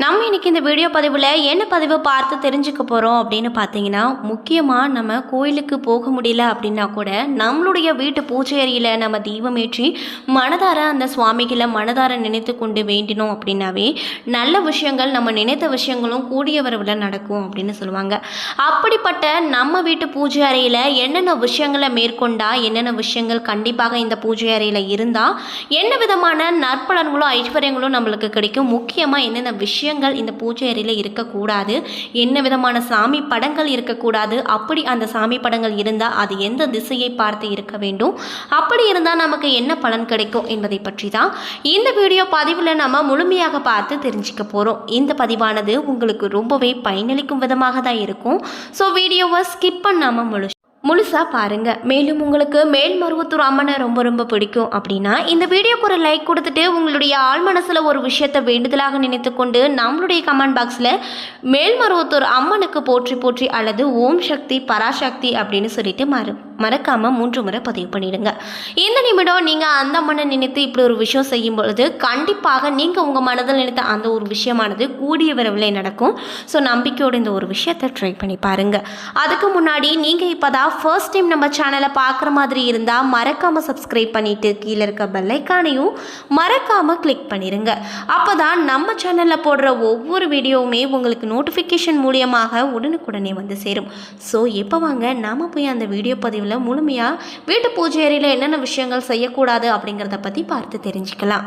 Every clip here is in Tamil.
நம்ம இன்னைக்கு இந்த வீடியோ பதிவில் என்ன பதிவு பார்த்து தெரிஞ்சுக்க போகிறோம் அப்படின்னு பார்த்தீங்கன்னா முக்கியமாக நம்ம கோயிலுக்கு போக முடியல அப்படின்னா கூட நம்மளுடைய வீட்டு பூஜை அறையில் நம்ம தீபம் ஏற்றி மனதார அந்த சுவாமிகளை மனதார நினைத்து கொண்டு வேண்டினோம் அப்படின்னாவே நல்ல விஷயங்கள் நம்ம நினைத்த விஷயங்களும் கூடிய வரவில் நடக்கும் அப்படின்னு சொல்லுவாங்க. அப்படிப்பட்ட நம்ம வீட்டு பூஜை அறையில் என்னென்ன விஷயங்களை மேற்கொண்டா என்னென்ன விஷயங்கள் கண்டிப்பாக இந்த பூஜை அறையில் இருந்தால் என்ன விதமான நற்பலன்களும் ஐஸ்வர்யங்களும் நம்மளுக்கு கிடைக்கும்? முக்கியமாக என்னென்ன விஷயம் விஷயங்கள் இந்த பூஜை அறையில் இருக்கக்கூடாது. என்ன விதமான சாமி படங்கள் இருக்கக்கூடாது. அப்படி அந்த சாமி படங்கள் இருந்தால் அது எந்த திசையை பார்த்து இருக்க வேண்டும். அப்படி இருந்தால் நமக்கு என்ன பலன் கிடைக்கும் என்பதை பற்றி தான் இந்த வீடியோ பதிவில் நம்ம முழுமையாக பார்த்து தெரிஞ்சுக்க போகிறோம் இந்த பதிவானது உங்களுக்கு ரொம்பவே பயனளிக்கும் விதமாக தான் இருக்கும். ஸோ வீடியோவை ஸ்கிப் பண்ணாமல் முழு முழுசாக பாருங்கள் மேலும் உங்களுக்கு மேல்மருவத்தூர் அம்மனை ரொம்ப ரொம்ப பிடிக்கும் அப்படின்னா இந்த வீடியோக்கு ஒரு லைக் கொடுத்துட்டு உங்களுடைய ஆள் மனசில் ஒரு விஷயத்தை வேண்டுதலாக நினைத்து கொண்டு நம்மளுடைய கமெண்ட் பாக்ஸில் மேல்மருவத்தூர் அம்மனுக்கு போற்றி போற்றி அல்லது ஓம் சக்தி பராசக்தி அப்படின்னு சொல்லிட்டு மாறும் மறக்காமல் மூன்று முறை பதிவு பண்ணிடுங்க. இந்த நிமிடம் நீங்கள் அந்த அம்மனை நினைத்து இப்படி ஒரு விஷயம் செய்யும் பொழுது கண்டிப்பாக நீங்கள் உங்கள் மனதில் நினைத்த அந்த ஒரு விஷயமானது கூடிய விரைவில் நடக்கும். ஸோ நம்பிக்கையோட இந்த ஒரு விஷயத்தை ட்ரை பண்ணி பாருங்கள் அதுக்கு முன்னாடி நீங்கள் இப்போ தான் ஃபர்ஸ்ட் டைம் நம்ம சேனலை பார்க்குற மாதிரி இருந்தால் மறக்காமல் சப்ஸ்கிரைப் பண்ணிவிட்டு கீழே இருக்க பெல்லைக்கானையும் மறக்காமல் கிளிக் பண்ணிடுங்க அப்போ தான் நம்ம சேனலில் போடுற ஒவ்வொரு வீடியோவுமே உங்களுக்கு நோட்டிஃபிகேஷன் மூலியமாக உடனுக்குடனே வந்து சேரும். ஸோ எப்போ வாங்க நாம் போய் அந்த வீடியோ பதிவு பதிவில் முழுமையாக வீட்டு பூஜை அறையில் என்னென்ன விஷயங்கள் செய்யக்கூடாது அப்படிங்கிறத பற்றி பார்த்து தெரிஞ்சுக்கலாம்.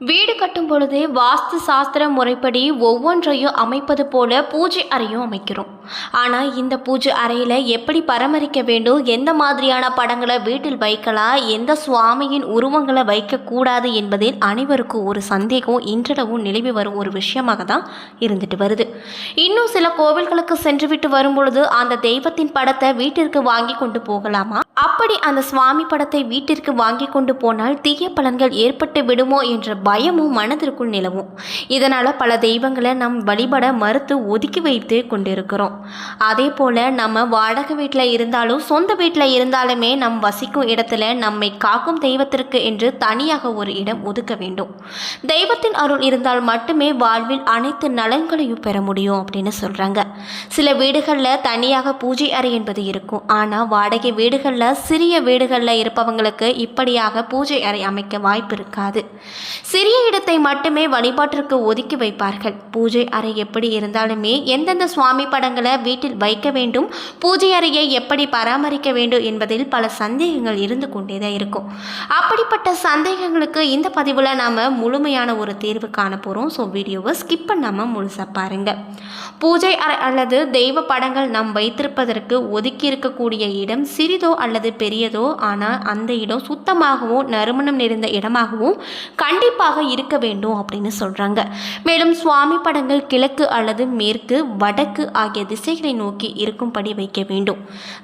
வீடு கட்டும் பொழுது வாஸ்து சாஸ்திர முறைப்படி ஒவ்வொன்றையும் அமைப்பது போல பூஜை அறையும் அமைக்கிறோம். ஆனால் இந்த பூஜை அறையில் எப்படி பராமரிக்க வேண்டும் எந்த மாதிரியான படங்களை வீட்டில் வைக்கலாம் எந்த சுவாமியின் உருவங்களை வைக்கக்கூடாது என்பதில் அனைவருக்கும் ஒரு சந்தேகம் இன்றளவும் நிலவி வரும் ஒரு விஷயமாக தான் இருந்துட்டு வருது. இன்னும் சில கோவில்களுக்கு சென்று விட்டு வரும் பொழுது அந்த தெய்வத்தின் படத்தை வீட்டிற்கு வாங்கி கொண்டு போகலாமா? அப்படி அந்த சுவாமி படத்தை வீட்டிற்கு வாங்கி கொண்டு போனால் தீய பலன்கள் ஏற்பட்டு விடுமோ என்ற பயமும் மனதிற்குள் நிலவும். இதனால் பல தெய்வங்களை நம் வழிபட மறுத்து ஒதுக்கி வைத்து கொண்டிருக்கிறோம். அதே போல் நம்ம வாடகை வீட்டில் இருந்தாலும் சொந்த வீட்டில் இருந்தாலுமே நம் வசிக்கும் இடத்துல நம்மை காக்கும் தெய்வத்திற்கு என்று தனியாக ஒரு இடம் ஒதுக்க வேண்டும். தெய்வத்தின் அருள் இருந்தால் மட்டுமே வாழ்வில் அனைத்து நலன்களையும் பெற முடியும் அப்படின்னு சொல்கிறாங்க சில வீடுகளில் தனியாக பூஜை அறை என்பது இருக்கும். ஆனால் வாடகை வீடுகளில் சிறிய வீடுகளில் இருப்பவங்களுக்கு இப்படியாக பூஜை அறை அமைக்க வாய்ப்பு இருக்காது. சிறிய இடத்தை மட்டுமே வழிபாட்டிற்கு ஒதுக்கி வைப்பார்கள். பூஜை அறை எப்படி இருந்தாலுமே எந்தெந்த சுவாமி படங்களை வீட்டில் வைக்க வேண்டும் பூஜை அறையை எப்படி பராமரிக்க வேண்டும் என்பதில் பல சந்தேகங்கள் இருந்து கொண்டே தான் இருக்கும். அப்படிப்பட்ட சந்தேகங்களுக்கு இந்த பதிவில் நாம் முழுமையான ஒரு தீர்வு காண போகிறோம் ஸோ வீடியோவை ஸ்கிப் பண்ணாமல் முழுசாக பாருங்கள் பூஜை அறை அல்லது தெய்வ படங்கள் நாம் வைத்திருப்பதற்கு ஒதுக்கி இருக்கக்கூடிய இடம் சிறிதோ அல்லது பெரியதோ ஆனால் அந்த இடம் சுத்தமாகவும் நறுமணம் நிறைந்த இடமாகவும் கண்டிப்பாக இருக்க வேண்டும் அப்படின்னு சொல்கிறாங்க மேலும் சுவாமி படங்கள் கிழக்கு அல்லது மேற்கு வடக்கு ஆகிய திசைகளை நோக்கி இருக்கும்படி வைக்க வேண்டும்.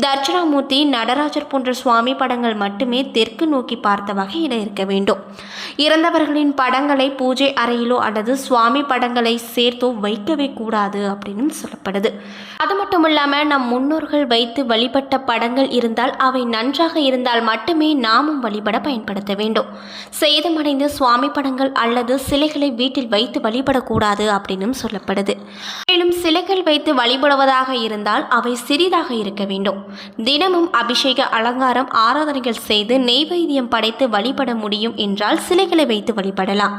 தட்சிணாமூர்த்தி நடராஜர் போன்ற சுவாமி படங்கள் மட்டுமே தெற்கு நோக்கி பார்த்த வகையில் இருக்க வேண்டும். இறந்தவர்களின் படங்களை பூஜை அறையிலோ அல்லது சுவாமி படங்களை சேர்த்தோ வைக்கவே கூடாது அப்படின்னு சொல்லப்படுது. அது மட்டும் இல்லாமல் நம் முன்னோர்கள் வைத்து வழிபட்ட படங்கள் இருந்தால் அவை நன்றாக இருந்தால் மட்டுமே நாமும் வழிபட பயன்படுத்த வேண்டும். சேதமடைந்த சுவாமி படம் படங்கள் அல்லது சிலைகளை வீட்டில் வைத்து வழிபடக்கூடாது அப்படின்னும் சொல்லப்படுது. மேலும் சிலைகள் வைத்து வழிபடுவதாக இருந்தால் அவை சிறிதாக இருக்க வேண்டும். தினமும் அபிஷேக அலங்காரம் ஆராதனைகள் செய்து நெய்வேத்தியம் படைத்து வழிபட முடியும் என்றால் சிலைகளை வைத்து வழிபடலாம்.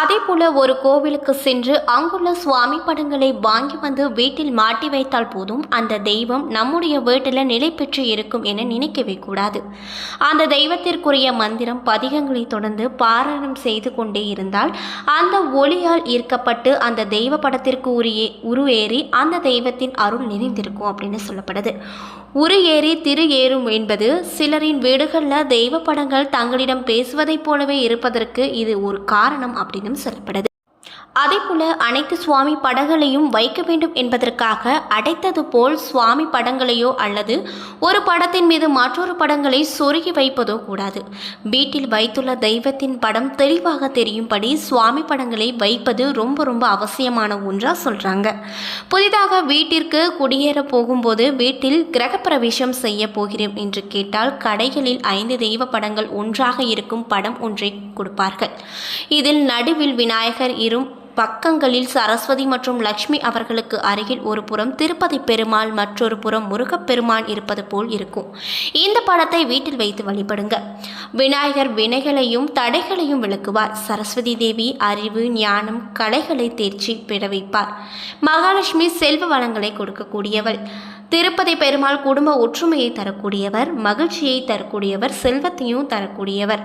அதேபோல ஒரு கோவிலுக்கு சென்று அங்குள்ள சுவாமி படங்களை வாங்கி வந்து வீட்டில் மாட்டி வைத்தால் போதும். அந்த தெய்வம் நம்முடைய வீட்டில் நிலை பெற்று இருக்கும் என நினைக்கவே கூடாது. அந்த தெய்வத்திற்குரிய மந்திரம் பதிகங்களை தொடர்ந்து பாராயணம் செய்து கொண்டே இருந்தால் அந்த ஒளியால் ஈர்க்கப்பட்டு அந்த தெய்வ படத்திற்கு உரிய உருவேறி அந்த தெய்வத்தின் அருள் நிறைந்திருக்கும் அப்படின்னு சொல்லப்படுது. உரு ஏறி திரு ஏறும் என்பது சிலரின் வீடுகளில் தெய்வ படங்கள் தங்களிடம் பேசுவதைப் போலவே இருப்பதற்கு இது ஒரு காரணம் அப்படின்னும் சொல்லப்படுது. அதேபோல அனைத்து சுவாமி படங்களையும் வைக்க வேண்டும் என்பதற்காக அடைத்தது போல் சுவாமி படங்களையோ அல்லது ஒரு படத்தின் மீது மற்றொரு படங்களை சொருகி வைப்பதோ கூடாது. வீட்டில் வைத்துள்ள தெய்வத்தின் படம் தெளிவாக தெரியும்படி சுவாமி படங்களை வைப்பது ரொம்ப ரொம்ப அவசியமான ஒன்றாக சொல்கிறாங்க புதிதாக வீட்டிற்கு குடியேற போகும்போது வீட்டில் கிரகப்பிரவேசம் செய்ய போகிறோம் என்று கேட்டால் கடைகளில் ஐந்து தெய்வ படங்கள் ஒன்றாக இருக்கும் படம் ஒன்றை கொடுப்பார்கள். இதில் நடுவில் விநாயகர் இரும் பக்கங்களில் சரஸ்வதி மற்றும் லக்ஷ்மி அவர்களுக்கு அருகில் ஒரு புறம் திருப்பதி பெருமாள் மற்றொரு புறம் முருகப்பெருமான் இருப்பது போல் இருக்கும். இந்த படத்தை வீட்டில் வைத்து வழிபடுங்க. விநாயகர் வினைகளையும் தடைகளையும் விளக்குவார். சரஸ்வதி தேவி அறிவு ஞானம் கலைகளை தேர்ச்சி பெற வைப்பார். மகாலட்சுமி செல்வ வளங்களை கொடுக்கக்கூடியவள். திருப்பதி பெருமாள் குடும்ப ஒற்றுமையை தரக்கூடியவர் மகிழ்ச்சியை தரக்கூடியவர் செல்வத்தையும் தரக்கூடியவர்.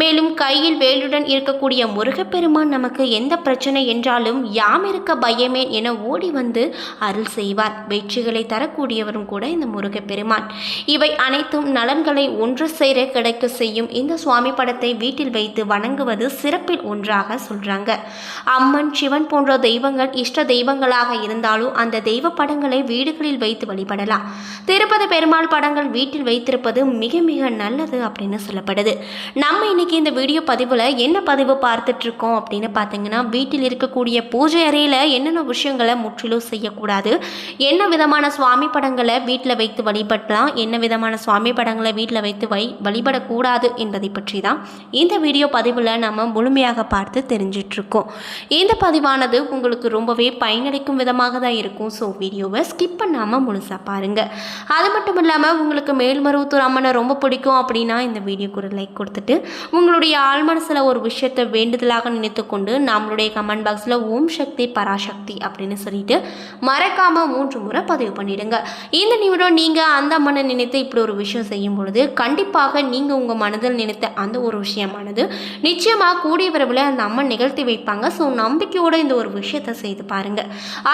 மேலும் கையில் வேலுடன் இருக்கக்கூடிய முருகப்பெருமான் நமக்கு எந்த பிரச்சனை என்றாலும் யாம் இருக்க பயமே என ஓடி வந்து அருள் செய்வார். வெற்றிகளை தரக்கூடியவரும் கூட இந்த முருகப்பெருமான். இவை அனைத்தும் நலன்களை ஒன்று சேர கிடைக்க செய்யும். இந்த சுவாமி படத்தை வீட்டில் வைத்து வணங்குவது சிறப்பில் ஒன்றாக சொல்றாங்க. அம்மன் சிவன் போன்ற தெய்வங்கள் இஷ்ட தெய்வங்களாக இருந்தாலும் அந்த தெய்வ படங்களை வீடுகளில் வைத்து வழிபடலாம் திருப்பதி பெருமாள் படங்கள் வீட்டில் வைத்திருப்பது மிக மிக நல்லது அப்படின்னு சொல்லப்படுது. நம்ம இன்னைக்கு இந்த வீடியோ பதிவில் என்ன பதிவு பார்த்துட்டு இருக்கோம் அப்படின்னு பார்த்தீங்கன்னா வீட்டில் இருக்கக்கூடிய பூஜை அறையில் என்னென்ன விஷயங்களை முற்றிலும் செய்யக்கூடாது என்ன விதமான சுவாமி படங்களை வீட்டில் வைத்து வழிபடலாம் என்ன விதமான சுவாமி படங்களை வீட்டில் வைத்து வை வழிபடக்கூடாது என்பதை பற்றி தான் இந்த வீடியோ பதிவில் நம்ம முழுமையாக பார்த்து தெரிஞ்சிட்ருக்கோம் இந்த பதிவானது உங்களுக்கு ரொம்பவே பயனளிக்கும் விதமாக தான் இருக்கும். ஸோ வீடியோவை ஸ்கிப் பண்ணாமல் முழுசாக பாருங்கள் அது மட்டும் இல்லாமல் உங்களுக்கு மேல்மருவத்தூர் அம்மனை ரொம்ப பிடிக்கும் அப்படின்னா இந்த வீடியோக்கு ஒரு லைக் கொடுத்துட்டு உங்களுடைய ஆழ் மனசில் ஒரு விஷயத்தை வேண்டுதலாக நினைத்து கொண்டு நம்மளுடைய கமெண்ட் பாக்ஸில் ஓம் சக்தி பராசக்தி அப்படின்னு சொல்லிட்டு மறக்காமல் மூன்று முறை பதிவு பண்ணிடுங்க. இந்த நிமிடம் நீங்கள் அந்த அம்மனை நினைத்து இப்படி ஒரு விஷயம் செய்யும் பொழுது கண்டிப்பாக நீங்கள் உங்கள் மனதில் நினைத்த அந்த ஒரு விஷயமானது நிச்சயமாக கூடிய விரைவில் அந்த அம்மன் நிகழ்த்தி வைப்பாங்க. ஸோ நம்பிக்கையோடு இந்த ஒரு விஷயத்தை செய்து பாருங்க.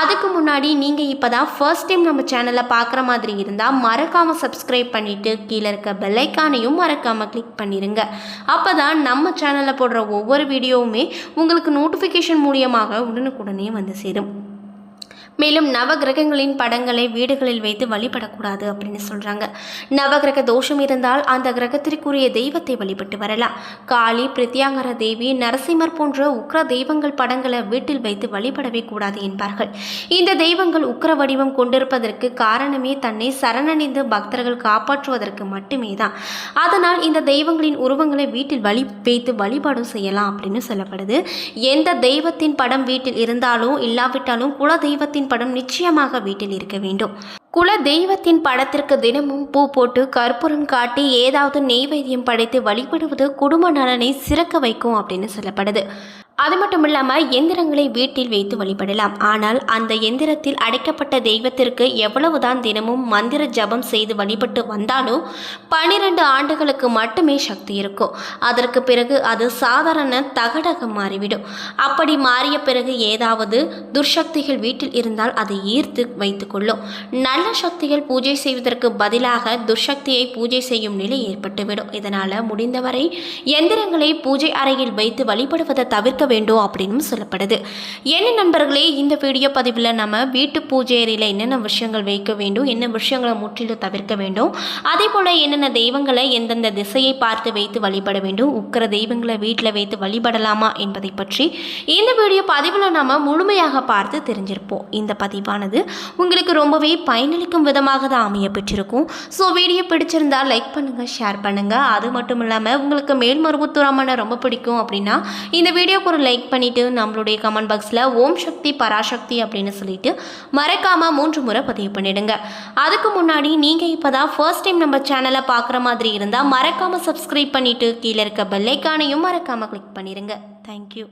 அதுக்கு முன்னாடி நீங்கள் இப்போ தான் ஃபர்ஸ்ட் டைம் நம்ம சேனலில் பார்க்குற மாதிரி இருந்தால் மறக்காமல் சப்ஸ்கிரைப் பண்ணிவிட்டு கீழே இருக்க பெல்லைக்கானையும் மறக்காமல் கிளிக் பண்ணிடுங்க அப்போ தான் நம்ம சேனலில் போடுற ஒவ்வொரு வீடியோவுமே உங்களுக்கு நோட்டிஃபிகேஷன் மூலியமாக உடனுக்குடனே வந்து சேரும். மேலும் நவகிரகங்களின் படங்களை வீடுகளில் வைத்து வழிபடக்கூடாது அப்படின்னு சொல்கிறாங்க நவகிரக தோஷம் இருந்தால் அந்த கிரகத்திற்குரிய தெய்வத்தை வழிபட்டு வரலாம். காளி பிரத்யாங்கர தேவி நரசிம்மர் போன்ற உக்ர தெய்வங்கள் படங்களை வீட்டில் வைத்து வழிபடவே கூடாது என்பார்கள். இந்த தெய்வங்கள் உக்ர வடிவம் கொண்டிருப்பதற்கு காரணமே தன்னை சரணடைந்து பக்தர்கள் காப்பாற்றுவதற்கு மட்டுமே தான். அதனால் இந்த தெய்வங்களின் உருவங்களை வீட்டில் வழி வைத்து வழிபாடும் செய்யலாம் அப்படின்னு சொல்லப்படுது. எந்த தெய்வத்தின் படம் வீட்டில் இருந்தாலும் இல்லாவிட்டாலும் குல தெய்வத்தின் படம் நிச்சயமாக வீட்டில் இருக்க வேண்டும். குல தெய்வத்தின் படத்திற்கு தினமும் பூ போட்டு கற்பூரம் காட்டி ஏதாவது நெய்வேத்தியம் படைத்து வழிபடுவது குடும்ப நலனை சிறக்க வைக்கும் அப்படின்னு சொல்லப்படுது. அது மட்டும் இல்லாமல் எந்திரங்களை வீட்டில் வைத்து வழிபடலாம். ஆனால் அந்த எந்திரத்தில் அடைக்கப்பட்ட தெய்வத்திற்கு எவ்வளவுதான் தினமும் மந்திர ஜபம் செய்து வழிபட்டு வந்தாலும் பனிரெண்டு ஆண்டுகளுக்கு மட்டுமே சக்தி இருக்கும். அதற்கு பிறகு அது சாதாரண தகடாக மாறிவிடும். அப்படி மாறிய பிறகு ஏதாவது துர்சக்திகள் வீட்டில் இருந்தால் அதை ஈர்த்து வைத்துக்கொள்ளும் நல்ல சக்திகள் பூஜை செய்வதற்கு பதிலாக துர்சக்தியை பூஜை செய்யும் நிலை ஏற்பட்டுவிடும். இதனால் முடிந்தவரை எந்திரங்களை பூஜை அறையில் வைத்து வழிபடுவதை தவிர்க்க வேண்டும் அப்படின்னு சொல்லப்படுது. என்ன நண்பர்களே இந்த வீடியோ பதிவில் நம்ம வீட்டு பூஜை அறையில் என்னென்ன விஷயங்கள் வைக்க வேண்டும் என்ன விஷயங்களை முற்றிலும் தவிர்க்க வேண்டும் அதே போல் என்னென்ன தெய்வங்களை எந்தெந்த திசையை பார்த்து வைத்து வழிபட வேண்டும் உக்கிர தெய்வங்களை வீட்டில் வைத்து வழிபடலாமா என்பதை பற்றி இந்த வீடியோ பதிவில் நாம் முழுமையாக பார்த்து தெரிஞ்சிருப்போம். இந்த பதிவானது உங்களுக்கு ரொம்பவே பயனளிக்கும் விதமாக தான் அமைய பெற்றிருக்கும். ஸோ வீடியோ பிடிச்சிருந்தால் லைக் பண்ணுங்கள் ஷேர் பண்ணுங்கள் அது மட்டும் இல்லாமல் உங்களுக்கு மேல்மருவத்தூராமனை ரொம்ப பிடிக்கும் அப்படின்னா இந்த வீடியோக்கு ஒரு லைக் பண்ணிவிட்டு நம்மளுடைய கமெண்ட் பாக்ஸில் ஓம் சக்தி பராசக்தி அப்படின்னு சொல்லிட்டு மறக்காமல் மூன்று முறை பதிவு பண்ணிடுங்க. அதுக்கு முன்னாடி நீங்கள் இப்போ தான் ஃபர்ஸ்ட் டைம் நம்ம சேனலை பார்க்குற மாதிரி இருந்தால் மறக்காமல் சப்ஸ்கிரைப் பண்ணிவிட்டு கீழே இருக்க பெல்லைக்கானையும் மறக்காமல் கிளிக் பண்ணிடுங்க தேங்க்யூ